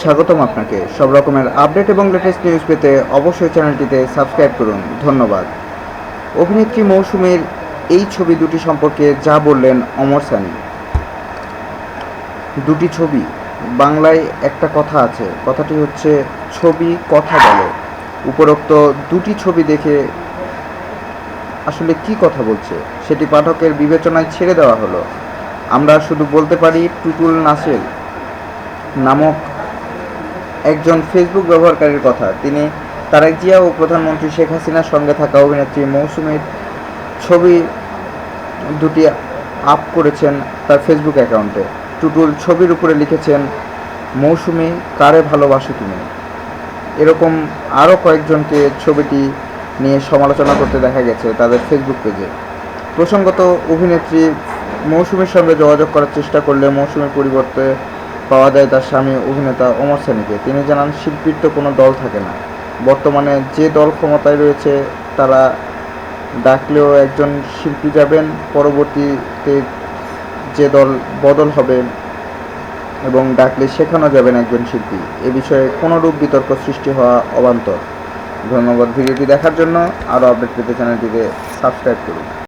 স্বাগতম আপনাকে। সব রকমের আপডেট এবং লেটেস্ট নিউজ পেতে অবশ্যই চ্যানেলটিতে সাবস্ক্রাইব করুন। ধন্যবাদ। অভিনেত্রী মৌসুমীর এই ছবি দুটি সম্পর্কে যা বললেন অমর সানি। দুটি ছবি। বাংলায় একটা কথা আছে। কথাটি হচ্ছে, ছবি কথা বলে। উপরোক্ত দুটি ছবি দেখে আসলে কি কথা বলছে, সেটি পাঠকের বিবেচনায় ছেড়ে দেওয়া হলো। আমরা শুধু বলতে পারি, টুটুল নাসের নামক একজন ফেসবুক ব্যবহারকারীর কথা। তিনি তারেক জিয়া ও প্রধানমন্ত্রী শেখ হাসিনার সঙ্গে থাকা অভিনেত্রী মৌসুমীর ছবি দুটি আপ করেছেন তার ফেসবুক অ্যাকাউন্টে। টুটুল ছবির উপরে লিখেছেন, মৌসুমী, কারে ভালোবাসো তুমি? এরকম আরও কয়েকজনকে ছবিটি নিয়ে সমালোচনা করতে দেখা গেছে তাদের ফেসবুক পেজে প্রসঙ্গত, অভিনেত্রী মৌসুমীর সঙ্গে যোগাযোগ করার চেষ্টা করলে মৌসুমীর পরিবর্তে পাওয়া যায় তার স্বামী অভিনেতা অমর সানিকে তিনি জানান, শিল্পীর তো কোনো দল থাকে না। বর্তমানে যে দল ক্ষমতায় রয়েছে, তারা ডাকলেও একজন শিল্পী যাবেন, পরবর্তীতে যে দল বদল হবে এবং ডাকলে শেখানো যাবেন একজন শিল্পী। এ বিষয়ে কোনোরূপ বিতর্ক সৃষ্টি হওয়া অবান্তর। ধন্যবাদ ভিডিওটি দেখার জন্য। আরও আপডেট পেতে চ্যানেলটিকে সাবস্ক্রাইব করুন।